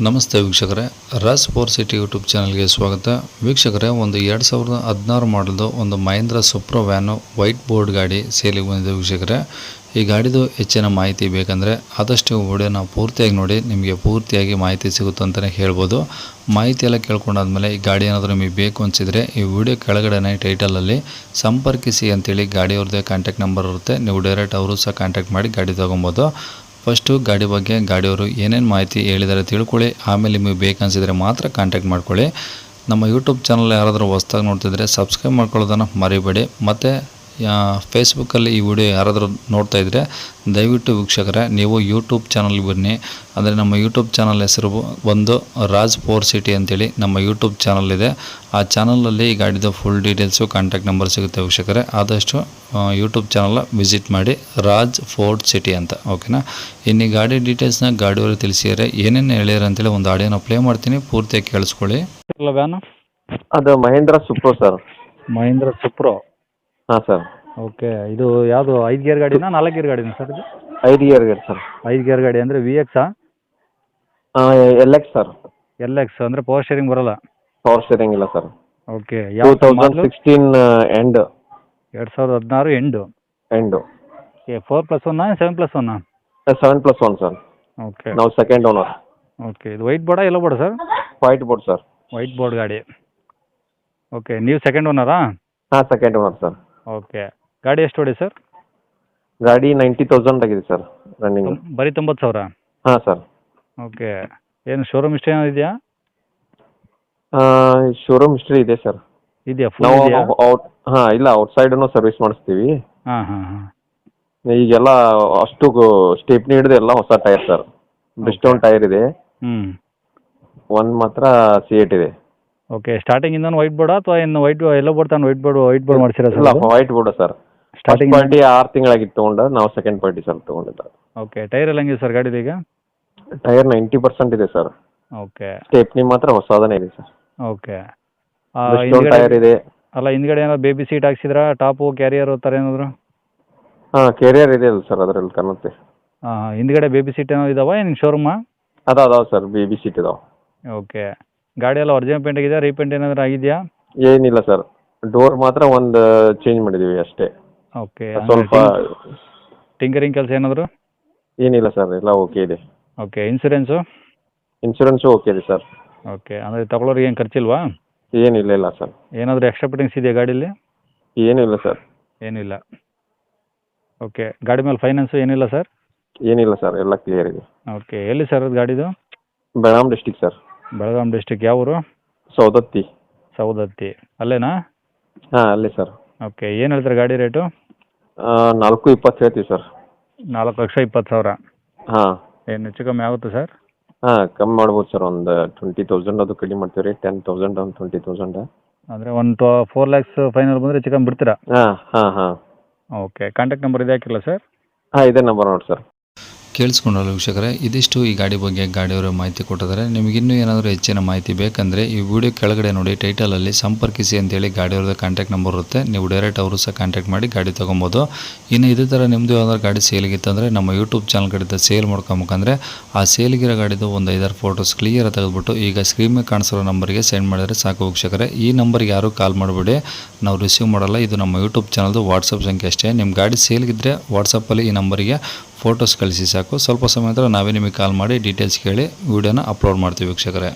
ನಮಸ್ತೆ ವೀಕ್ಷಕರೇ. Raj four city YouTube ಚಾನಲ್ಗೆ ಸ್ವಾಗತ. ವೀಕ್ಷಕರೇ, ಒಂದು ಎರಡು ಸಾವಿರದ ಹದಿನಾರು ಮಾಡಲ್ದು ಒಂದು Mahindra Supro van white board ಗಾಡಿ ಸೇಲಿಗೆ ಬಂದಿದೆ ವೀಕ್ಷಕರೇ. ಈ ಗಾಡಿದು ಹೆಚ್ಚಿನ ಮಾಹಿತಿ ಬೇಕಂದರೆ ಆದಷ್ಟು ವಿಡಿಯೋನ ಪೂರ್ತಿಯಾಗಿ ನೋಡಿ, ನಿಮಗೆ ಪೂರ್ತಿಯಾಗಿ ಮಾಹಿತಿ ಸಿಗುತ್ತೆ ಅಂತಲೇ ಹೇಳ್ಬೋದು. ಮಾಹಿತಿ ಎಲ್ಲ ಕೇಳ್ಕೊಂಡಾದ್ಮೇಲೆ ಈ ಗಾಡಿ ಏನಾದರೂ ನಿಮಗೆ ಬೇಕು ಅನಿಸಿದರೆ ಈ ವಿಡಿಯೋ ಕೆಳಗಡೆ ಟೈಟಲಲ್ಲಿ ಸಂಪರ್ಕಿಸಿ ಅಂತೇಳಿ ಗಾಡಿಯವ್ರದ್ದೇ ಕಾಂಟ್ಯಾಕ್ಟ್ ನಂಬರ್ ಇರುತ್ತೆ. ನೀವು ಡೈರೆಕ್ಟ್ ಅವರು ಸಹ ಕಾಂಟ್ಯಾಕ್ಟ್ ಮಾಡಿ ಗಾಡಿ ತೊಗೊಬೋದು. ಫಸ್ಟು ಗಾಡಿ ಬಗ್ಗೆ ಗಾಡಿಯವರು ಏನೇನು ಮಾಹಿತಿ ಹೇಳಿದ್ದಾರೆ ತಿಳ್ಕೊಳ್ಳಿ. ಆಮೇಲೆ ನಿಮಗೆ ಬೇಕನ್ಸಿದರೆ ಮಾತ್ರ ಕಾಂಟ್ಯಾಕ್ಟ್ ಮಾಡ್ಕೊಳ್ಳಿ. ನಮ್ಮ ಯೂಟ್ಯೂಬ್ ಚಾನಲ್ ಯಾರಾದರೂ ಹೊಸ್ದಾಗಿ ನೋಡ್ತಿದ್ರೆ ಸಬ್ಸ್ಕ್ರೈಬ್ ಮಾಡ್ಕೊಳ್ಳೋದನ್ನು ಮರಿಬೇಡಿ. ಮತ್ತು ಫೇಸ್ಬುಕ್ಕಲ್ಲಿ ಈ ವಿಡಿಯೋ ಯಾರಾದರೂ ನೋಡ್ತಾ ಇದ್ದರೆ ದಯವಿಟ್ಟು ವೀಕ್ಷಕರೇ ನೀವು ಯೂಟ್ಯೂಬ್ ಚಾನಲ್ಗೆ ಬನ್ನಿ. ಅಂದರೆ ನಮ್ಮ ಯೂಟ್ಯೂಬ್ ಚಾನಲ್ ಹೆಸರು ಒಂದು ರಾಜ್ ಫೋರ್ ಸಿಟಿ ಅಂತೇಳಿ ನಮ್ಮ ಯೂಟ್ಯೂಬ್ ಚಾನಲ್ ಇದೆ. ಆ ಚಾನಲಲ್ಲಿ ಈ ಗಾಡಿದು ಫುಲ್ ಡೀಟೇಲ್ಸು ಕಾಂಟ್ಯಾಕ್ಟ್ ನಂಬರ್ ಸಿಗುತ್ತೆ ವೀಕ್ಷಕರೇ. ಆದಷ್ಟು ಯೂಟ್ಯೂಬ್ ಚಾನಲ್ ವಿಸಿಟ್ ಮಾಡಿ ರಾಜ್ ಫೋರ್ಟ್ ಸಿಟಿ ಅಂತ ಓಕೆನಾ ಇನ್ನು ಈ ಗಾಡಿ ಡೀಟೇಲ್ಸ್ನ ಗಾಡಿಯವರು ತಿಳಿಸಿದರೆ ಏನೇನು ಹೇಳ್ಯಾರ ಅಂತೇಳಿ ಒಂದು ಆಡಿಯೋನ ಪ್ಲೇ ಮಾಡ್ತೀನಿ. ಪೂರ್ತಿಯಾಗಿ ಕೇಳಿಸ್ಕೊಳ್ಳಿ. ವ್ಯಾನು ಅದು Mahindra Supro sir. Mahindra Supro. ಹಾಂ ಸರ್ ಓಕೆ ಇದು ಯಾವುದು ಐದು ಗೇರ್ ಗಾಡಿನಾ ನಾಲ್ಕು ಗೇರ್ ಗಾಡಿನಾ ಸರ್ ಇದು? ಐದು ಗೇರ್ ಗಾಡಿ ಸರ್ ಐದು ಗೇರ್ ಗಾಡಿ ಅಂದರೆ V ಎಕ್ಸಾ L X sir L X ಅಂದರೆ ಪವರ್ ಶೇರಿಂಗ್ ಬರಲ್ಲ? ಪವರ್ ಸ್ಟೇರಿಂಗ್ ಇಲ್ಲ ಸರ್ ಓಕೆ ಟೂ ಯಾವ ತೌಸಂಡ್ ಸಿಕ್ಸ್ಟೀನ್ ಎಂಡ್ ಎರಡು ಸಾವಿರದ ಹದಿನಾರು end end okay four plus ಒನ್ನಾ seven plus ಒನ್ನಾ seven plus one sir okay. ನಾವು ಸೆಕೆಂಡ್ ಓನರ್ ಓಕೆ ಇದು white ಬೋರ್ಡಾ yellow board sir white board sir white board ಗಾಡಿ. Okay ನೀವು second ಓನರಾ ಹಾಂ ಸೆಕೆಂಡ್ ಓನರ್ ಸರ್ ಓಕೆ. ಗಾಡಿ ಎಷ್ಟು ಹೊಡಿ ಸರ್? ಗಾಡಿ ನೈಂಟಿ ತೌಸಂಡ್ ಆಗಿದೆ ಸರ್ ರನ್ನಿಂಗ್ ಬರೀ ತೊಂಬತ್ತು ಸಾವಿರ? ಹಾಂ ಸರ್. ಓಕೆ. ಏನು ಶೋರೂಮ್ ಇಷ್ಟ ಏನೋ ಇದೆಯಾ? ಶೋರೂಮ್ ಹಿಸ್ಟ್ರಿ ಇದೆ ಸರ್. ಇದೆಯಾ? ಫುಲ್ ನಾವು ಇದೆಯಾ? ಔಟ್ ಹಾಂ ಇಲ್ಲ ಔಟ್ಸೈಡನ್ನು ಸರ್ವಿಸ್ ಮಾಡಿಸ್ತೀವಿ. ಹಾಂ ಹಾಂ ಹಾಂ. ಈಗೆಲ್ಲ ಅಷ್ಟು ಸ್ಟೇಪ್ನಿ ಹಿಡಿದು ಎಲ್ಲ ಹೊಸ ಟೈರ್ ಸರ್. ಬ್ರಿಸ್ಟೋನ್ ಟೈರ್ ಇದೆ. ಹ್ಞೂ ಒಂದು ಮಾತ್ರ ಸಿ ಏಟ್ ಇದೆ. ಓಕೆ ಸ್ಟಾರ್ಟಿಂಗ್ ಇಂದ ವೈಟ್ ಬೋರ್ಡ್ ಅಥವಾ ಇನ್ನು ವೈಟ್ ಎಲ್ಲೋ ಬೋರ್ಡ್ ತಾನು ವೈಟ್ ಬೋರ್ಡ್ ವೈಟ್ ಬೋರ್ಡ್ ಮಾಡಿಸಿರ ಇಲ್ಲ sir white board sir starting party ಆರು ತಿಂಗಳಾಗಿತ್ತು ತಗೊಂಡ ನಾವು ಸೆಕೆಂಡ್ ಪಾರ್ಟಿ ಸರ್ ತಗೊಂಡಿದ್ದ. ಓಕೆ ಟೈರ್ ಎಲ್ಲ ಹೆಂಗಿದೆ ಸರ್ ಗಾಡಿದು ಈಗ? ಟೈರ್ ನೈಂಟಿ ಪರ್ಸೆಂಟ್ ಇದೆ ಸರ್ ಓಕೆ ಸ್ಟೆಪ್ನಿ ಮಾತ್ರ ಹೊಸದನೇ ಇದೆ ಸರ್ ಓಕೆ ಟೈರ್ ಇದೆ. ಅಲ್ಲ ಹಿಂದ್ಗಡೆ ಏನೋ ಬೇಬಿ ಸೀಟ್ ಹಾಕ್ಸಿದ್ರ ಟಾಪು ಕ್ಯಾರಿಯರ್ ಥರ ಏನಾದ್ರು? ಹಾಂ ಕೆರಿಯರ್ ಇದೆ ಅಲ್ಲ ಸರ್ ಅದರಲ್ಲಿ ಕಾಣುತ್ತೆ. ಹಾಂ ಹಾಂ ಹಿಂದ್ಗಡೆ ಬೇಬಿ ಸೀಟ್ ಏನೋ ಇದಾವ ಏನು ಶೋರೂಮಾ ಅದಾ ಅದಾವ ಸರ್ ಬಿ ಬಿ ಸೀಟ್ ಇದಾವೆ. ಓಕೆ ಗಾಡಿ ಎಲ್ಲ ಒರಿಜಿನಲ್ ಪೇಂಟ್ ಆಗಿದೆ ರೀಪೇಂಟ್ ಏನಾದ್ರು ಆಗಿದೆಯಾ? ಏನಿಲ್ಲ ಸರ್ ಡೋರ್ ಮಾತ್ರ ಒಂದು ಚೇಂಜ್ ಮಾಡಿದೀವಿ ಅಷ್ಟೇ. ಓಕೆ ಸ್ವಲ್ಪ ಟಿಂಕರಿಂಗ್ ಕೆಲಸ ಏನಾದರೂ? ಏನಿಲ್ಲ ಸರ್ ಎಲ್ಲ ಓಕೆ ಇದೆ. ಓಕೆ ಇನ್ಸೂರೆನ್ಸು ಇನ್ಶೂರೆನ್ಸು ಓಕೆ ಇದೆ ಸರ್ ಓಕೆ ಅಂದರೆ ತಗೊಳ್ಳೋರಿಗೆ ಏನು ಖರ್ಚಿಲ್ವಾ? ಏನಿಲ್ಲ ಇಲ್ಲ ಸರ್ ಏನಾದರೂ ಎಕ್ಸ್ಟ್ರಾ ಫಿಟ್ಟಿಂಗ್ಸ್ ಇದೆಯಾ ಗಾಡೀಲಿ? ಏನಿಲ್ಲ ಸರ್ ಏನಿಲ್ಲ. ಓಕೆ ಗಾಡಿ ಮೇಲೆ ಫೈನಾನ್ಸು ಏನಿಲ್ಲ ಸರ್ ಏನಿಲ್ಲ ಸರ್ ಎಲ್ಲ ಕ್ಲಿಯರ್ ಇದೆ. ಓಕೆ ಎಲ್ಲಿ ಸರ್ ಅದು ಗಾಡಿದು? Belgaum district sir Belgaum district ಯಾವ ಊರು? ಸೌದತ್ತಿ ಸೌದತ್ತಿ ಅಲ್ಲೇನಾ? ಹಾಂ ಅಲ್ಲೇ ಸರ್. ಓಕೆ ಏನು ಹೇಳ್ತಾರೆ ಗಾಡಿ ರೇಟು? ನಾಲ್ಕು ಇಪ್ಪತ್ತು ಹೇಳ್ತೀವಿ ಸರ್. ನಾಲ್ಕು ಲಕ್ಷ ಇಪ್ಪತ್ತು ಸಾವಿರ. ಹಾಂ. ಏನು ಹೆಚ್ಚು ಕಮ್ಮಿ ಆಗುತ್ತೆ ಸರ್? ಹಾಂ ಕಮ್ಮಿ ಮಾಡ್ಬೋದು ಸರ್. ಒಂದು ಟ್ವೆಂಟಿ ತೌಸಂಡ್ ಅದು ಕಡಿಮೆ ಮಾಡ್ತೀವಿ ರೀ. ಟೆನ್ ತೌಸಂಡ್ ಒಂದು ಟ್ವೆಂಟಿ ತೌಸಂಡ್ ಅಂದರೆ ಒಂದು ಟು ಫೋರ್ ಲ್ಯಾಕ್ಸ್ ಫೈನಲ್ ಬಂದರೆ ಹೆಚ್ಚು ಕಮ್ಮಿ ಬಿಡ್ತೀರಾ? ಹಾಂ ಹಾಂ ಹಾಂ. ಓಕೆ ಕಾಂಟ್ಯಾಕ್ಟ್ ನಂಬರ್ ಇದೆ ಹಾಕಿಲ್ಲ ಸರ್? ಹಾಂ ಇದೇ ನಂಬರ್ ನೋಡಿ ಸರ್. ಕೇಳಿಸ್ಕೊಂಡಲ್ಲ ವೀಕ್ಷಕರೇ, ಇದಿಷ್ಟು ಈ ಗಾಡಿ ಬಗ್ಗೆ ಗಾಡಿಯವರ ಮಾಹಿತಿ ಕೊಟ್ಟಿದ್ದಾರೆ. ನಿಮಗಿನ್ನೂ ಏನಾದರೂ ಹೆಚ್ಚಿನ ಮಾಹಿತಿ ಬೇಕಂದರೆ ಈ ವಿಡಿಯೋ ಕೆಳಗಡೆ ನೋಡಿ ಟೈಟಲಲ್ಲಿ ಸಂಪರ್ಕಿಸಿ ಅಂತೇಳಿ ಗಾಡಿಯವ್ರದ್ದು ಕಾಂಟ್ಯಾಕ್ಟ್ ನಂಬರ್ ಇರುತ್ತೆ. ನೀವು ಡೈರೆಕ್ಟ್ ಅವರು ಸಹ ಕಾಂಟ್ಯಾಕ್ಟ್ ಮಾಡಿ ಗಾಡಿ ತೊಗೊಬೋದು. ಇನ್ನು ಇದೇ ಥರ ನಿಮ್ಮದು ಯಾವ್ದಾದ್ರು ಗಾಡಿ ಸೇಲಿಗಿತ್ತಂದರೆ, ನಮ್ಮ ಯೂಟ್ಯೂಬ್ ಚಾನಲ್ ಕಡೆಯಿಂದ ಸೇಲ್ ಮಾಡ್ಕೊಬೇಕಂದ್ರೆ ಆ ಸೇಲ್ಗಿರೋ ಗಾಡಿದು ಒಂದು ಐದಾರು ಫೋಟೋಸ್ ಕ್ಲಿಯರ್ ತೆಗೆದುಬಿಟ್ಟು, ಈಗ ಸ್ಕ್ರೀನ್ ಮೇಲೆ ಕಾಣಿಸಿರೋ ನಂಬರಿಗೆ ಸೆಂಡ್ ಮಾಡಿದರೆ ಸಾಕು ವೀಕ್ಷಕರೇ. ಈ ನಂಬರ್ಗೆ ಯಾರೂ ಕಾಲ್ ಮಾಡಿಬಿಡಿ. ನಾವು ರಿಸೀವ್ ಮಾಡಲ್ಲ, ಇದು ನಮ್ಮ ಯೂಟ್ಯೂಬ್ ಚಾನಲ್ದು ವಾಟ್ಸಪ್ ಸಂಖ್ಯೆ ಅಷ್ಟೇ. ನಿಮ್ಮ ಗಾಡಿ ಸೇಲ್ಗಿದ್ರೆ ವಾಟ್ಸಪ್ಪಲ್ಲಿ ಈ ನಂಬರಿಗೆ ಫೋಟೋಸ್ ಕಳಿಸಿ ಸಾಕು. ಸ್ವಲ್ಪ ಸಮಯ ನಂತರ ನಾವೇ ನಿಮಗೆ ಕಾಲ್ ಮಾಡಿ ಡೀಟೇಲ್ಸ್ ಕೇಳಿ ವೀಡಿಯೋನ ಅಪ್ಲೋಡ್ ಮಾಡ್ತೀವಿ ವೀಕ್ಷಕರೇ.